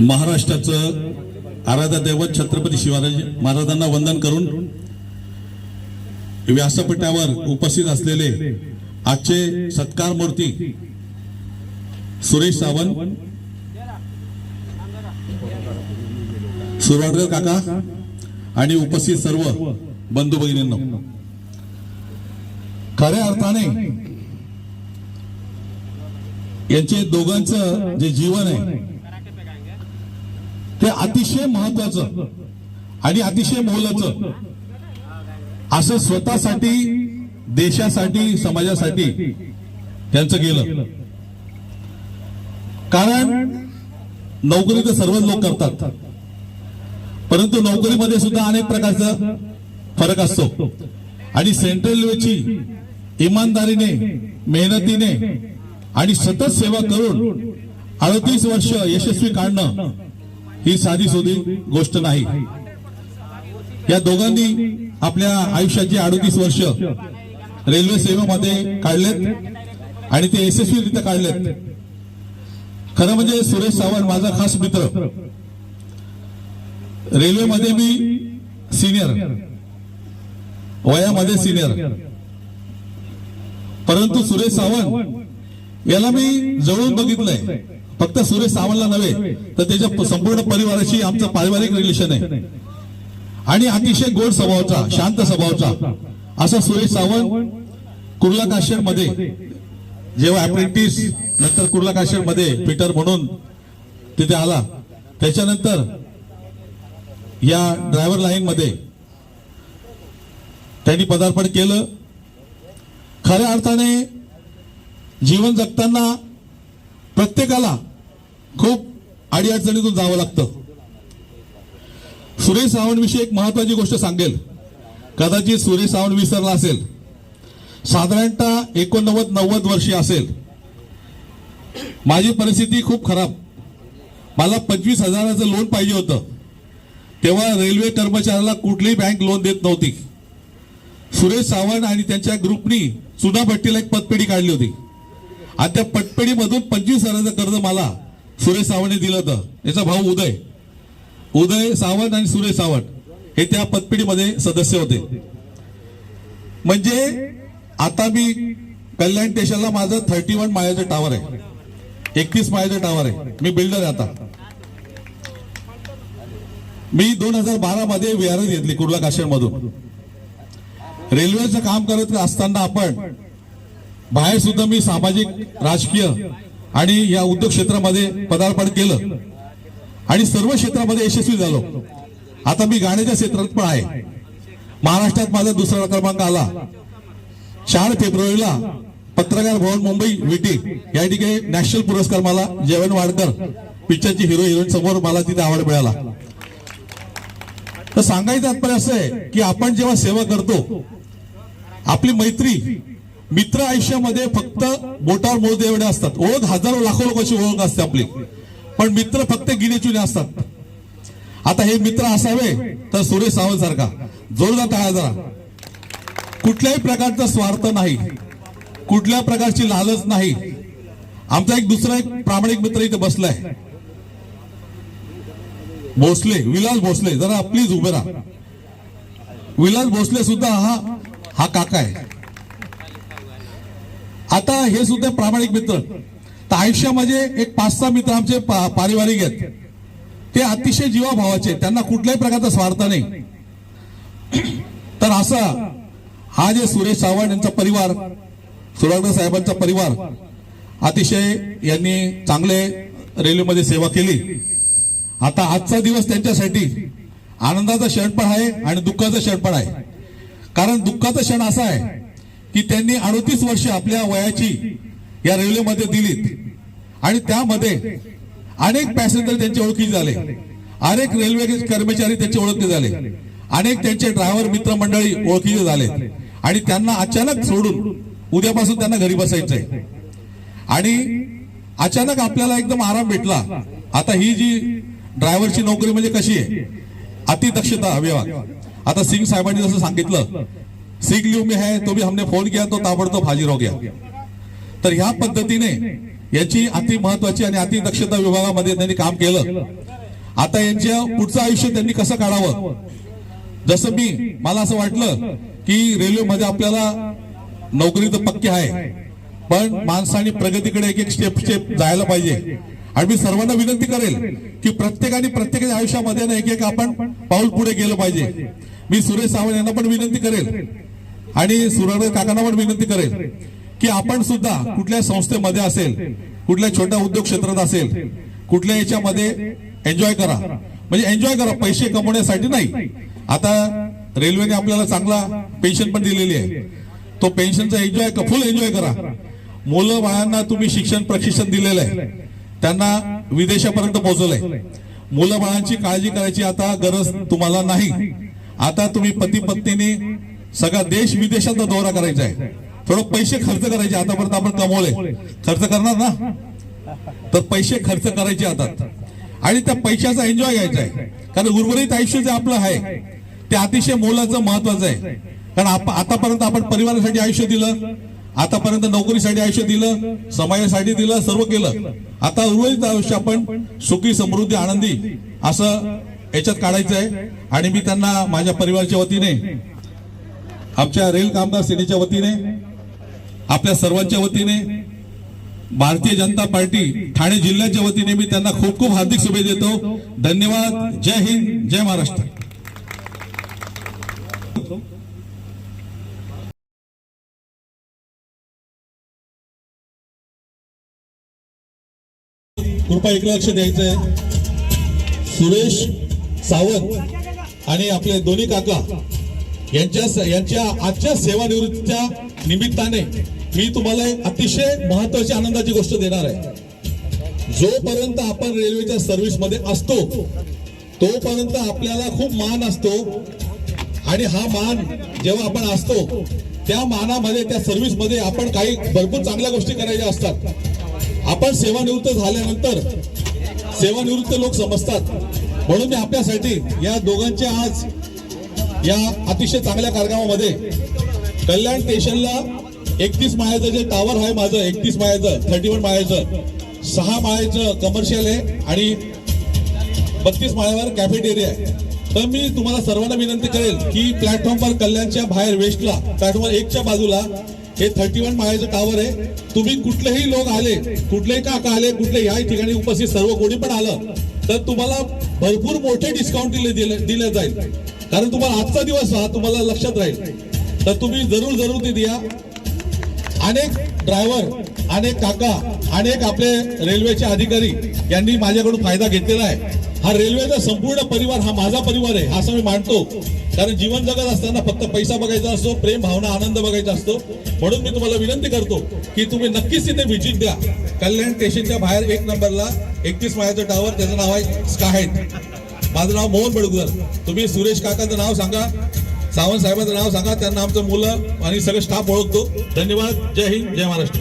महाराष्ट्राचं आराधा दैवत छत्रपती शिवाजी महाराजांना वंदन करून व्यासपीठावर उपस्थित असलेले आजचे सत्कार मूर्ती सुरेश सावंत. सुरवाडकर काका आणि उपस्थित सर्व बंधू भगिनींनो. खऱ्या अर्थाने यांचे दोघांचं जे जीवन आहे ते अतिशय महत्वाचं. आणि अतिशय मोलाचं. असं स्वतःसाठी देशासाठी समाजासाठी त्यांचं गेलं. कारण नोकरी तर सर्वच लोक करतात. परंतु नोकरीमध्ये सुद्धा अनेक प्रकारचा फरक असतो. आणि सेंट्रल रेल्वेची इमानदारीने मेहनतीने आणि सतत सेवा करून अडतीस वर्ष यशस्वी काढणं ही साधी सोधी गोष्ट नाही. या दोघांनी आपल्या आयुष्याची अडोतीस वर्ष रेल्वे सेवेमध्ये काढलेत आणि ते यशस्वीरित्या काढलेत. खरं म्हणजे सुरेश सावंत माझा खास मित्र रेल्वेमध्ये मी सिनियर वयामध्ये सिनियर. परंतु सुरेश सावंत याला मी जवळून बघितलंय. फक्त सुरेश सावंतला नव्हे तर त्याच्या संपूर्ण परिवाराशी आमचं पारिवारिक रिलेशन आहे. आणि अतिशय गोड स्वभावाचा शांत स्वभावाचा असा सुरेश सावंत कुर्ला काश्यरमध्ये जेव्हा अप्रेंटिस नंतर कुर्ला काश्यरमध्ये पीटर म्हणून तिथे आला. त्याच्यानंतर या ड्रायव्हर लाईन मध्ये त्यांनी पदार्पण केलं. खऱ्या अर्थाने जीवन जगताना प्रत्येकाला खूप अडीअडचणीतून जावं लागतं. सुरेश सावंतविषयी एक महत्वाची गोष्ट सांगेल. कदाचित सुरेश सावंत विसरला असेल. साधारणतः एकोणनव्वद नव्वद वर्षी असेल. माझी परिस्थिती खूप खराब. मला पंचवीस हजाराचं लोन पाहिजे होतं. तेव्हा रेल्वे कर्मचाऱ्याला कुठलीही बँक लोन देत नव्हती. सुरेश सावंत आणि त्यांच्या ग्रुपनी चुनाभट्टीला एक पतपेढी काढली होती. आणि त्या पटपेढीमधून पंचवीस हजाराचं कर्ज मला सुरेश सावंतने दिलं होतं. याचा भाऊ उदय. उदय सावंत आणि सुरेश सावंत हे त्या पतपिढीमध्ये सदस्य होते. म्हणजे आता मी कल्याण स्टेशनला माझं थर्टी वन मायाचं टावर आहे. एकतीस मायाचं टावर आहे. मी बिल्डर आहे आता. मी दोन हजार बारा मध्ये विहार घेतली कुर्ला काश्मीर मधून रेल्वेचं काम करत असताना आपण बाहेर सुद्धा मी सामाजिक राजकीय आणि या उद्योग क्षेत्रामध्ये पदार्पण केलं. आणि सर्व क्षेत्रामध्ये यशस्वी झालो. आता मी गाण्याच्या क्षेत्रात पण आहे. महाराष्ट्रात माझा दुसरा क्रमांक आला. चार फेब्रुवारीला पत्रकार भवन मुंबई विटी या ठिकाणी नॅशनल पुरस्कार मला जेवण वाडकर पिक्चरची हिरो हिरोईन समोर मला तिथे आवड मिळाला. तर सांगायचं तात्पर्य असं आहे की आपण जेव्हा सेवा करतो आपली मैत्री मित्र आयुष्यामध्ये फक्त बोटावर मोजे एवढे असतात. ओळख हजारो लाखो लोकांची ओळख असते आपली. पण मित्र फक्त गिनेचुने असतात. आता हे मित्र असावे तर सुरेश सावंत सारखा. जोरदार टाळा जरा. कुठल्याही प्रकारचा स्वार्थ नाही. कुठल्या प्रकारची लालच नाही. आमचा एक दुसरा एक प्रामाणिक मित्र इथे बसलाय. भोसले विलास भोसले. जरा प्लीज उभे राहा. विलास भोसले सुद्धा हा हा काका आहे. आता हे सुद्धा प्रामाणिक मित्र. तर आयुष्यामध्ये एक पाच सहा मित्र आमचे पा- पारिवारिक आहेत. ते अतिशय जीवाभावाचे आहेत. त्यांना कुठल्याही प्रकारचा स्वार्थ नाही. तर असा हा जे सुरेश सावंत यांचा परिवार सुरागड साहेबांचा परिवार अतिशय यांनी चांगले रेल्वेमध्ये सेवा केली. आता आजचा दिवस त्यांच्यासाठी आनंदाचा क्षण पण आहे आणि दुःखाचा क्षण पण आहे. कारण दुःखाचा क्षण असा आहे की त्यांनी अडतीस वर्ष आपल्या वयाची या रेल्वेमध्ये दिलीत. आणि त्यामध्ये अनेक पॅसेंजर त्यांचे ओळखी झाले. अनेक रेल्वे कर्मचारी त्यांचे ओळखले झाले. अनेक त्यांचे ड्रायव्हर मित्रमंडळी ओळखीचे झाले. आणि त्यांना अचानक सोडून उद्यापासून त्यांना घरी बसायचंय. आणि अचानक आपल्याला एकदम आराम भेटला. आता ही जी ड्रायव्हरची नोकरी म्हणजे कशी आहे? अतिदक्षता विभाग आता सिंग साहेबांनी जसं सांगितलं सिख में है तो भी हमने फोन किया तो ताबडतोब हाजीर हो गया। तर ह्या पद्धतीने याची अति महत्वाची आणि अति दक्षता विभागामध्ये त्यांनी काम केलं. आता यांच्या पुढचं आयुष्य त्यांनी कसं काढावं? जसं मी मला असं वाटलं की रेल्वेमध्ये आपल्याला नोकरी तर पक्की आहे पण माणसाने प्रगतीकडे एक एक स्टेप स्टेप जायला पाहिजे. आणि मी सर्वांना विनंती करेल की प्रत्येकाने प्रत्येकाच्या आयुष्यामध्ये ना एक एक आपण पाऊल पुढे गेलं पाहिजे. मी सुरेश सावंत यांना पण विनंती करेल आणि सुरळ काकांना पण विनंती करेल की आपण सुद्धा कुठल्या संस्थेमध्ये असेल कुठल्या छोट्या उद्योग क्षेत्रात असेल कुठल्या याच्यामध्ये एन्जॉय करा. म्हणजे एन्जॉय करा पैसे कमवण्यासाठी नाही. आता रेल्वेने आपल्याला चांगला पेन्शन पण दिलेली आहे. तो पेन्शनचा एन्जॉय फुल एन्जॉय करा. मुलं बाळांना तुम्ही शिक्षण प्रशिक्षण दिलेलं आहे. त्यांना विदेशापर्यंत पोहोचवलंय. मुलं बाळांची काळजी करायची आता गरज तुम्हाला नाही. आता तुम्ही पती पत्नीने सगळा देश विदेशाचा दौरा करायचा आहे. थोडं पैसे खर्च करायचे आतापर्यंत आपण कमवले. खर्च करणार ना? तर पैसे खर्च करायचे आता. आणि त्या पैशाचा एन्जॉय घ्यायचा आहे. कारण उर्वरित आयुष्य जे आपलं आहे ते अतिशय मोलाचं महत्वाचं आहे. कारण आतापर्यंत आपण परिवारासाठी आयुष्य दिलं आतापर्यंत नोकरीसाठी आयुष्य दिलं समाजासाठी दिलं सर्व केलं. आता उर्वरित आयुष्य आपण सुखी समृद्धी आनंदी असं याच्यात काढायचं आहे. आणि मी त्यांना माझ्या परिवाराच्या वतीने आमच्या रेल कामगार सेनेच्या वतीने आपल्या सर्वांच्या वतीने भारतीय जनता पार्टी ठाणे जिल्ह्याच्या वतीने मी त्यांना खूप खूप हार्दिक शुभेच्छा देतो. धन्यवाद. जय हिंद. जय महाराष्ट्र. कृपा एक लक्ष द्यायचं आहे सुरेश सावंत आणि आपले दोन्ही काका. यांच्या यांच्या आजच्या सेवानिवृत्तीच्या निमित्ताने मी तुम्हाला एक अतिशय महत्वाची आनंदाची गोष्ट देणार आहे. जोपर्यंत आपण रेल्वेच्या सर्व्हिसमध्ये असतो तोपर्यंत आपल्याला खूप मान असतो. आणि हा मान जेव्हा आपण असतो त्या मानामध्ये त्या सर्व्हिसमध्ये आपण काही भरपूर चांगल्या गोष्टी करायच्या असतात. आपण सेवानिवृत्त झाल्यानंतर सेवानिवृत्त लोक समजतात. म्हणून मी आपल्यासाठी या दोघांच्या आज या अतिशय चांगल्या कार्यक्रमामध्ये कल्याण स्टेशनला एकतीस माळ्याचं जे टावर आहे माझं एकतीस माळ्याचं थर्टी वन माळ्याचं सहा माळ्याचं कमर्शियल आहे आणि बत्तीस माळ्यावर कॅफेटेरिया आहे. तर मी तुम्हाला सर्वांना विनंती करेल की प्लॅटफॉर्मवर कल्याणच्या बाहेर वेस्टला प्लॅटफॉर्म एकच्या बाजूला हे थर्टी वन माळ्याचं टावर आहे. तुम्ही कुठलेही लोक आले कुठलेही का आले कुठले या ठिकाणी उपस्थित सर्व कोणी पण आलं तर तुम्हाला भरपूर मोठे डिस्काउंट दिले दिले दिले जाईल. कारण तुम्हाला आजचा दिवस हा तुम्हाला लक्षात राहील. तर तुम्ही जरूर जरूर ते द्या. अनेक ड्रायव्हर अनेक काका अनेक आपले रेल्वेचे अधिकारी यांनी माझ्याकडून फायदा घेतलेला आहे. हा रेल्वेचा संपूर्ण परिवार हा माझा परिवार आहे असं मी मानतो. कारण जीवन जगत असताना फक्त पैसा बघायचा असतो प्रेम भावना आनंद बघायचा असतो. म्हणून मी तुम्हाला विनंती करतो की तुम्ही नक्कीच तिथे व्हिजिट द्या. कल्याण स्टेशनच्या बाहेर एक नंबरला एकतीस मायाचं टावर त्याचं नाव आहे स्काहेट माझं नाव मोहन बडगुजर. तुम्ही सुरेश काकाचं नाव सांगा. सावंत साहेबांचं नाव सांगा. त्यांना आमचं मुलं आणि सगळं स्टाफ ओळखतो. धन्यवाद. जय हिंद. जय महाराष्ट्र.